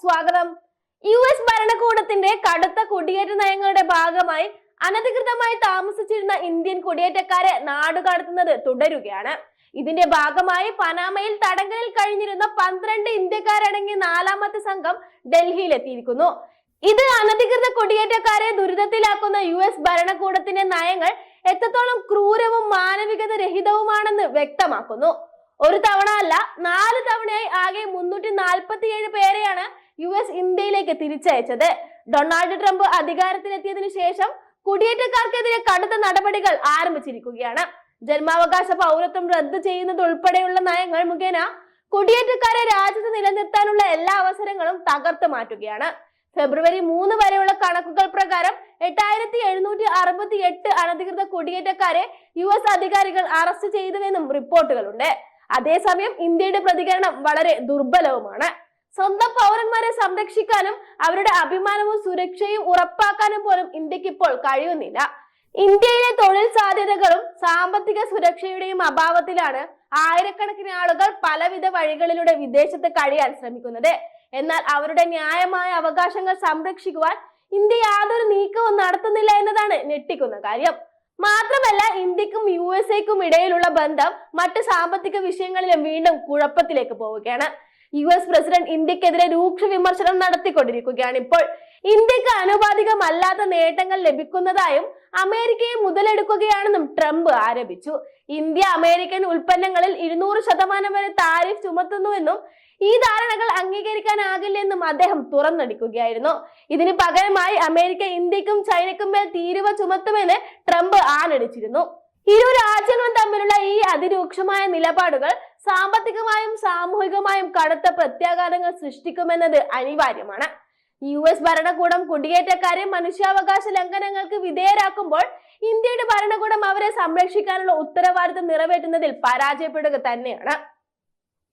സ്വാഗതം. U S ഭരണകൂടത്തിന്റെ കടുത്ത കുടിയേറ്റ നയങ്ങളുടെ ഭാഗമായി അനധികൃതമായി താമസിച്ചിരുന്ന ഇന്ത്യൻ കുടിയേറ്റക്കാരെ നാടുകടത്തുന്നത് തുടരുകയാണ്. ഇതിന്റെ ഭാഗമായി പനാമയിൽ തടങ്കലിൽ കഴിഞ്ഞിരുന്ന പന്ത്രണ്ട് ഇന്ത്യക്കാരടങ്ങിയ നാലാമത്തെ സംഘം ഡൽഹിയിലെത്തിയിരിക്കുന്നു. ഇത് അനധികൃത കുടിയേറ്റക്കാരെ ദുരിതത്തിലാക്കുന്ന യു എസ് ഭരണകൂടത്തിന്റെ നയങ്ങൾ എത്രത്തോളം ക്രൂരവും മാനവികത രഹിതവുമാണെന്ന് വ്യക്തമാക്കുന്നു. ഒരു തവണ അല്ല നാല് തവണയായി ആകെ മുന്നൂറ്റി നാൽപ്പത്തിയേഴ് പേരെയാണ് യു എസ് ഇന്ത്യയിലേക്ക് തിരിച്ചയച്ചത്. ഡൊണാൾഡ് ട്രംപ് അധികാരത്തിലെത്തിയതിനു ശേഷം കുടിയേറ്റക്കാർക്കെതിരെ കടുത്ത നടപടികൾ ആരംഭിച്ചിരിക്കുകയാണ്. ജന്മാവകാശ പൗരത്വം റദ്ദു ചെയ്യുന്നത് ഉൾപ്പെടെയുള്ള നയങ്ങൾ മുഖേന കുടിയേറ്റക്കാരെ രാജ്യത്ത് നിലനിർത്താനുള്ള എല്ലാ അവസരങ്ങളും തകർത്തു മാറ്റുകയാണ്. ഫെബ്രുവരി മൂന്ന് വരെയുള്ള കണക്കുകൾ പ്രകാരം എട്ടായിരത്തി എഴുന്നൂറ്റി അറുപത്തി എട്ട് അനധികൃത കുടിയേറ്റക്കാരെ യു എസ് അധികാരികൾ അറസ്റ്റ് ചെയ്തുവെന്നും റിപ്പോർട്ടുകളുണ്ട്. അതേസമയം ഇന്ത്യയുടെ പ്രതികരണം വളരെ ദുർബലവുമാണ്. സ്വന്തം പൗരന്മാരെ സംരക്ഷിക്കാനും അവരുടെ അഭിമാനവും സുരക്ഷയും ഉറപ്പാക്കാനും പോലും ഇന്ത്യയ്ക്ക് ഇപ്പോൾ കഴിയുന്നില്ല. ഇന്ത്യയിലെ തൊഴിൽ സാധ്യതകളും സാമ്പത്തിക സുരക്ഷയുടെയും അഭാവത്തിലാണ് ആയിരക്കണക്കിന് ആളുകൾ പലവിധ വഴികളിലൂടെ വിദേശത്ത് കഴിയാൻ ശ്രമിക്കുന്നത്. എന്നാൽ അവരുടെ ന്യായമായ അവകാശങ്ങൾ സംരക്ഷിക്കുവാൻ ഇന്ത്യ യാതൊരു നീക്കവും നടത്തുന്നില്ല എന്നതാണ് ഞെട്ടിക്കുന്ന കാര്യം. മാത്രമല്ല ഇന്ത്യക്കും യു എസ് എക്കും ഇടയിലുള്ള ബന്ധം മറ്റ് സാമ്പത്തിക വിഷയങ്ങളിലും വീണ്ടും കുഴപ്പത്തിലേക്ക് പോവുകയാണ്. യു എസ് പ്രസിഡന്റ് ഇന്ത്യക്കെതിരെ രൂക്ഷ വിമർശനം നടത്തിക്കൊണ്ടിരിക്കുകയാണ് ഇപ്പോൾ. ഇന്ത്യയ്ക്ക് ആനുപാതികമല്ലാത്ത നേട്ടങ്ങൾ ലഭിക്കുന്നതായും അമേരിക്കയെ മുതലെടുക്കുകയാണെന്നും ട്രംപ് ആരോപിച്ചു. ഇന്ത്യ അമേരിക്കൻ ഉൽപ്പന്നങ്ങളിൽ ഇരുന്നൂറ് ശതമാനം വരെ താരിഫ് ചുമത്തുന്നുവെന്നും ഈ ധാരണകൾ അംഗീകരിക്കാനാകില്ലെന്നും അദ്ദേഹം തുറന്നടിക്കുകയായിരുന്നു. ഇതിന് പകരമായി അമേരിക്ക ഇന്ത്യക്കും ചൈനയ്ക്കും മേൽ തീരുവ ചുമത്തുമെന്ന് ട്രംപ് ആണടിച്ചിരുന്നു. ഇരു രാജ്യങ്ങളും തമ്മിലുള്ള ഈ അതിരൂക്ഷമായ നിലപാടുകൾ സാമ്പത്തികമായും സാമൂഹികമായും കടുത്ത പ്രത്യാഘാതങ്ങൾ സൃഷ്ടിക്കുമെന്നത് അനിവാര്യമാണ്. യു എസ് ഭരണകൂടം കുടിയേറ്റക്കാരെ മനുഷ്യാവകാശ ലംഘനങ്ങൾക്ക് വിധേയരാക്കുമ്പോൾ ഇന്ത്യയുടെ ഭരണകൂടം അവരെ സംരക്ഷിക്കാനുള്ള ഉത്തരവാദിത്തം നിറവേറ്റുന്നതിൽ പരാജയപ്പെടുക തന്നെയാണ്.